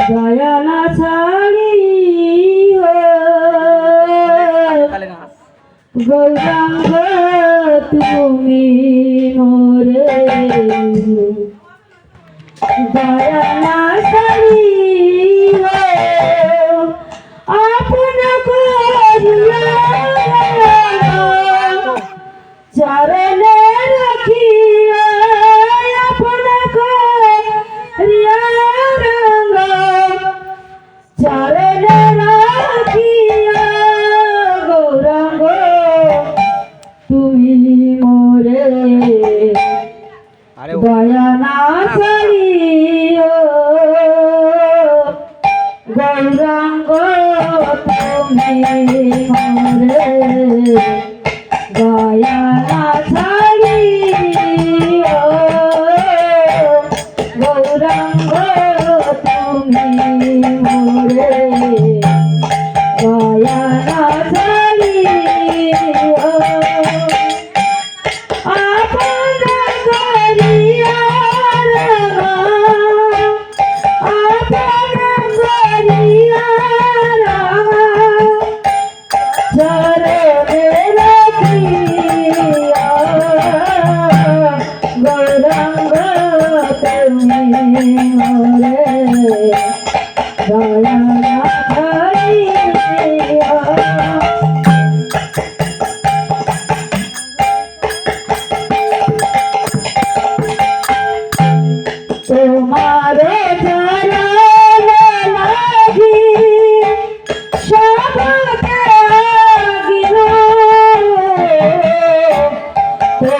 জয়না ছাড়ি গৌরাঙ্গ তুমি মোরে জয়না ছাড়ি রঙ্গ তুমি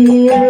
你。